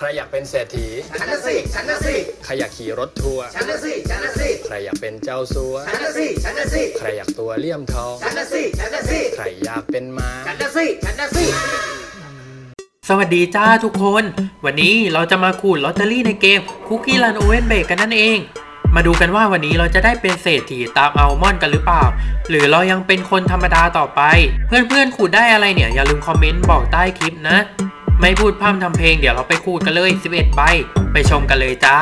ใครอยากเป็นเศรษฐี ฉันน่ะสิฉันน่ะสิใครอยากขี่รถทัวร์ ฉันน่ะสิฉันน่ะสิใครอยากเป็นเจ้าสัว ฉันน่ะสิฉันน่ะสิใครอยากตัวเลี่ยมทอง ฉันน่ะสิฉันน่ะสิใครอยากเป็นม้า ฉันน่ะสิฉันน่ะสิสวัสดีจ้าทุกคน วันนี้เราจะมาขูดลอตเตอรี่ในเกมคุกกี้รันโอเวนเบกกันนั่นเอง มาดูกันว่าวันนี้เราจะได้เป็นเศรษฐีตามอัลมอนด์กันหรือเปล่า หรือเรายังเป็นคนธรรมดาต่อไป เพื่อนๆขูดได้อะไรเนี่ยอย่าลืมคอมเมนต์บอกใต้คลิปนะ ไม่พูดพร่ำทำเพลงเดี๋ยวเราไปคูดกันเลย 11 ใบ ไปชมกันเลยจ้า